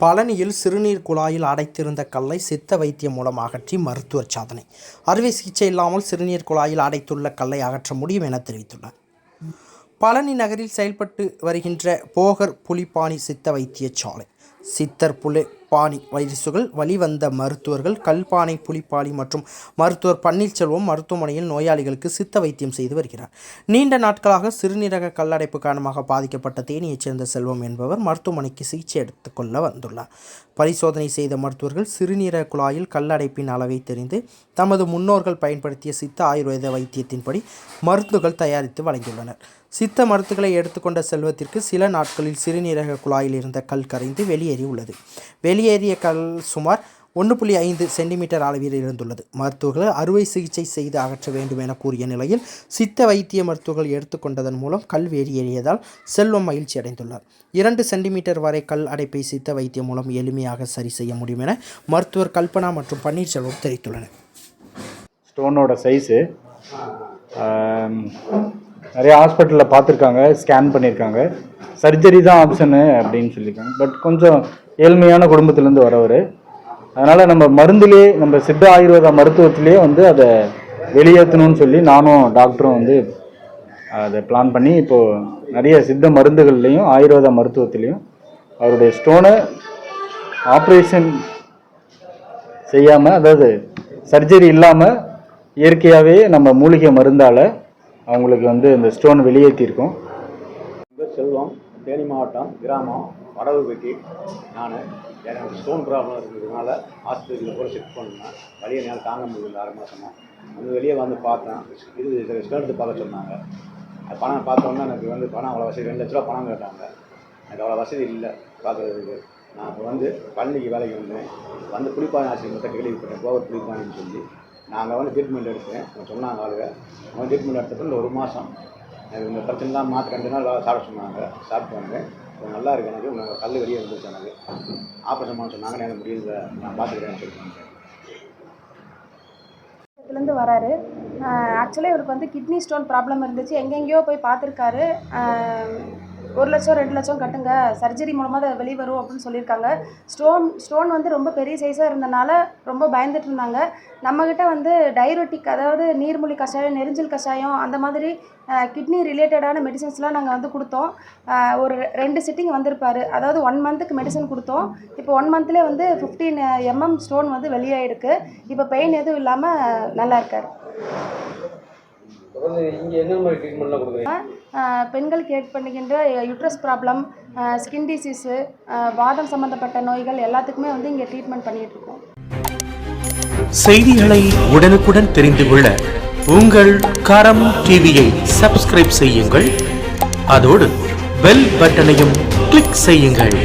பழனியில் சிறுநீர் குழாயில் அடைத்திருந்த கல்லை சித்த வைத்தியம் மூலம் அகற்றி மருத்துவர் சாதனை. அறுவை சிகிச்சை இல்லாமல் சிறுநீர் குழாயில் அடைத்துள்ள கல்லை அகற்ற முடியும் என தெரிவித்துள்ளார். பழனி நகரில் செயல்பட்டு வருகின்ற போகர் புலிப்பாணி சித்த வைத்தியசாலை. சித்தர் புலி பாணி வைரசுகள் வழிவந்த மருத்துவர்கள் கல்பானை புலிப்பாணி மற்றும் மருத்துவர் பன்னீர்செல்வம் மருத்துவமனையில் நோயாளிகளுக்கு சித்த வைத்தியம் செய்து வருகிறார். நீண்ட நாட்களாக சிறுநீரக கல்லடைப்பு காரணமாக பாதிக்கப்பட்ட தேனியைச் சேர்ந்த செல்வம் என்பவர் மருத்துவமனைக்கு சிகிச்சை எடுத்துக்கொள்ள வந்துள்ளார். பரிசோதனை செய்த மருத்துவர்கள் சிறுநீரக குழாயில் கல்லடைப்பின் அளவை தெரிந்து தமது முன்னோர்கள் பயன்படுத்திய சித்த ஆயுர்வேத வைத்தியத்தின்படி மருந்துகள் தயாரித்து வழங்கியுள்ளனர். சித்த மருத்துக்களை எடுத்துக்கொண்ட செல்வத்திற்கு சில நாட்களில் சிறுநீரக குழாயில் இருந்த கல் கரைந்து வெளியேறி உள்ளது வெளியேறிய கல் சுமார் ஒன்று புள்ளி ஐந்து சென்டிமீட்டர் அளவில் இருந்துள்ளது. மருத்துவர்கள் அறுவை சிகிச்சை செய்து அகற்ற வேண்டும் என கூறிய நிலையில் சித்த வைத்திய மருத்துவர்கள் எடுத்துக்கொண்டதன் மூலம் கல் வெளியேறியதால் செல்வம் மகிழ்ச்சி அடைந்துள்ளார். இரண்டு சென்டிமீட்டர் வரை கல் அடைப்பை சித்த வைத்தியம் மூலம் எளிமையாக சரி செய்ய முடியும் என மருத்துவர் கல்பனா மற்றும் பன்னீர்செல்வம் தெரிவித்துள்ளனர். ஸ்டோனோட சைஸு நிறைய ஹாஸ்பிட்டலில் பார்த்துருக்காங்க ஸ்கேன் பண்ணியிருக்காங்க. சர்ஜரி தான் ஆப்ஷனு அப்படின்னு சொல்லியிருக்காங்க. பட் கொஞ்சம் ஏழ்மையான குடும்பத்துலேருந்து வரவர். அதனால் நம்ம மருந்துலேயே நம்ம சித்த ஆயுர்வேத மருத்துவத்திலே வந்து அதை வெளியேற்றணும்னு சொல்லி நானும் டாக்டரும் வந்து அதை பிளான் பண்ணி இப்போது நிறைய சித்த மருந்துகள்லேயும் ஆயுர்வேத மருத்துவத்துலேயும் அவருடைய ஸ்டோனை ஆப்ரேஷன் செய்யாமல் அதாவது சர்ஜரி இல்லாமல் இயற்கையாகவே நம்ம மூலிகை மருந்தால் அவங்களுக்கு வந்து இந்த ஸ்டோன் வெளியேற்றிருக்கோம் செல்வம் தேனி மாவட்டம் கிராமம் வடவுப்பட்டி நான். எனக்கு ஸ்டோன் ப்ராப்ளம் இருக்கிறதுனால ஹாஸ்பிட்டலில் கூட செக் பண்ணேன். வழியை என்னால் தாங்க முடியல ஆறு மாதமாக வந்து வெளியே வந்து பார்த்தேன். இது ரெஸ்ட் எடுத்து பார்க்க சொன்னாங்க. அது பணம் பார்த்தோன்னே எனக்கு வந்து பணம் அவ்வளோ வசதி ரெண்டு லட்ச ரூபா பணம் கேட்டாங்க. எனக்கு அவ்வளோ வசதி இல்லை பார்க்குறதுக்கு. நான் இப்போ வந்து பழனிக்கு வேலைக்கு வந்தேன். வந்து புளிப்பாணி ஆசிரியர்கிட்ட கேள்விப்பட்டேன். கோவர் புளிப்பாணின்னு சொல்லி. நாங்கள் வந்து ட்ரீட்மெண்ட் எடுத்தேன். அவங்க சொன்னாங்க ஆளுங்க அவங்க ட்ரீட்மெண்ட் எடுத்தப்போ ஒரு மாதம் எனக்கு இந்த பிரச்சனை தான் மாற்ற ரெண்டு நாள் சாப்பிட சொன்னாங்க. சாப்பிட்டு வந்தேன் இப்போ நல்லா இருக்கு எனக்கு. உங்கள் கல் வெளியே இருந்துச்சு எனக்கு. ஆப்ரேஷன் பண்ண சொன்னாங்க. எனக்கு முடியல. நான் பார்த்துக்கிறேன்னு சொல்லிட்டு இதுலேருந்து வராரு. ஆக்சுவலாக இவருக்கு வந்து கிட்னி ஸ்டோன் ப்ராப்ளம் இருந்துச்சு. எங்கெங்கேயோ போய் பார்த்துருக்காரு. ஒரு லட்சம் ரெண்டு லட்சம் கட்டுங்க. சர்ஜரி மூலமாக அதை வெளியே வரும் அப்படின்னு சொல்லியிருக்காங்க. ஸ்டோன் ஸ்டோன் வந்து ரொம்ப பெரிய சைஸாக இருந்தனால ரொம்ப பயந்துட்டு இருந்தாங்க. நம்மக்கிட்ட வந்து டைரோட்டிக் அதாவது நீர்மொழி கஷாயம் நெரிஞ்சல் கஷாயம் அந்த மாதிரி கிட்னி ரிலேட்டடான மெடிசன்ஸ்லாம் நாங்கள் வந்து கொடுத்தோம். ஒரு ரெண்டு சிட்டிங் வந்திருப்பார். அதாவது ஒன் மந்த்துக்கு மெடிசன் கொடுத்தோம். இப்போ ஒன் மந்த்லேயே வந்து ஃபிஃப்டீன் எம்எம் ஸ்டோன் வந்து வெளியாயிருக்கு. இப்போ பெயின் எதுவும் இல்லாமல் நல்லா இருக்கார். பெண்களுக்கு ஏற்படுகின்ற யுட்ரஸ் ப்ராப்ளம் ஸ்கின் டிசீஸு வாதம் சம்மந்தப்பட்ட நோய்கள் எல்லாத்துக்குமே வந்து இங்கே ட்ரீட்மெண்ட் பண்ணிகிட்டு இருக்கோம். செய்திகளை உடனுக்குடன் தெரிந்து கொள்ள உங்கள் கரம் டிவியை சப்ஸ்கிரைப் செய்யுங்கள். அதோடு பெல் பட்டனையும் கிளிக் செய்யுங்கள்.